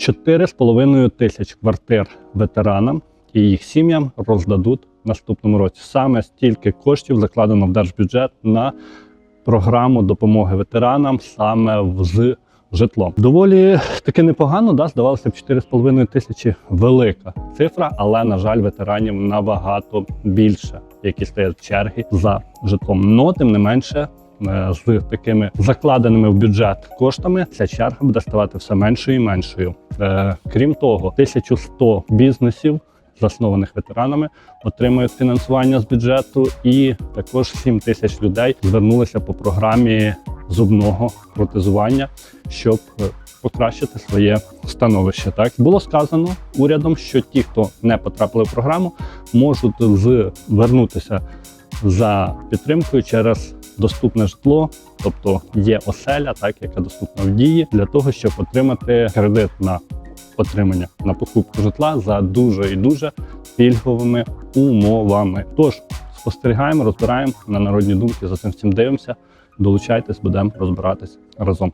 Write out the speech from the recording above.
4,5 тисяч квартир ветеранам і їх сім'ям роздадуть в наступному році. Саме стільки коштів закладено в держбюджет на програму допомоги ветеранам саме з житлом. Доволі таки непогано, да? здавалося б, 4,5 тисячі велика цифра, але на жаль, ветеранів набагато більше, які стоять в черги за житлом. Но тим не менше. Е, З такими закладеними в бюджет коштами ця черга буде ставати все меншою і меншою. Е, Крім того, 1100 бізнесів, заснованих ветеранами, отримують фінансування з бюджету, і також 7 тисяч людей звернулися по програмі зубного протезування, щоб е, покращити своє становище. Так було сказано урядом, що ті, хто не потрапили в програму, можуть звернутися за підтримкою через доступне житло, тобто є оселя, так яка доступна в дії, для того, щоб отримати кредит на отримання на покупку житла за дуже і дуже пільговими умовами. Тож спостерігаємо, розбираємо на народні думки. За цим всім дивимося. Долучайтесь, будемо розбиратись разом.